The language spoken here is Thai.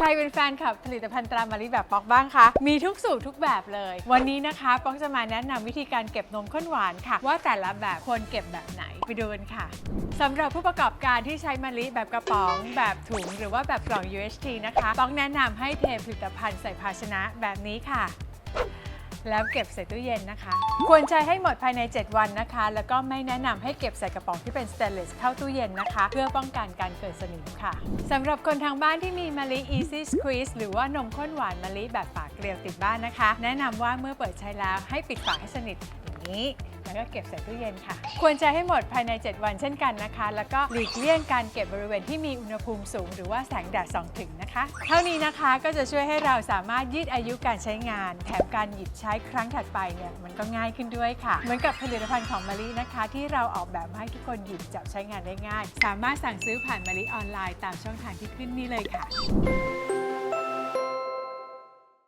ใครเป็นแฟนคลับผลิตภัณฑ์ตรามาลิแบบป๊อกบ้างคะ มีทุกสูตรทุกแบบเลย วันนี้นะคะป๊อกจะมาแนะนำวิธีการเก็บนมข้นหวานค่ะ ว่าแต่ละแบบควรเก็บแบบไหนไปดูกันค่ะสำหรับผู้ประกอบการที่ใช้มะลิแบบกระป๋อง แบบถุง หรือว่าแบบกล่อง UHT นะคะป๊อกแนะนำให้เทผลิตภัณฑ์ใส่ภาชนะแบบนี้ค่ะ แล้วเก็บใส่ตู้เย็นนะคะ ควรใช้ให้หมดภายใน 7 วันนะคะ แล้วก็ไม่แนะนำให้เก็บใส่กระป๋องที่เป็นสเตนเลสเข้าตู้เย็นนะคะ เพื่อป้องกันการเกิดสนิมค่ะสำหรับคนทางบ้านที่มีมะลิ Easy Squeeze หรือว่านมข้นหวานมะลิแบบฝาเกลียวติดบ้านนะคะ แนะนำว่าเมื่อเปิดใช้แล้วให้ปิดฝาให้สนิท นี้ แล้วก็เก็บใส่ตู้เย็นค่ะ ควรใช้ให้หมดภายใน 7 วันเช่นกันนะคะ แล้วก็หลีกเลี่ยงการเก็บบริเวณที่มีอุณหภูมิสูง หรือว่าแสงแดดส่องถึงนะคะ เท่านี้นะคะก็จะช่วยให้เราสามารถยืดอายุการใช้งาน แถมการหยิบใช้ครั้งถัดไปเนี่ยมันก็ง่ายขึ้นด้วยค่ะ เหมือนกับผลิตภัณฑ์ของมะลินะคะ ที่เราออกแบบให้ทุกคนหยิบจับใช้งานได้ง่าย สามารถสั่งซื้อผ่านมะลิออนไลน์ตามช่องทางที่ขึ้นนี่เลยค่ะ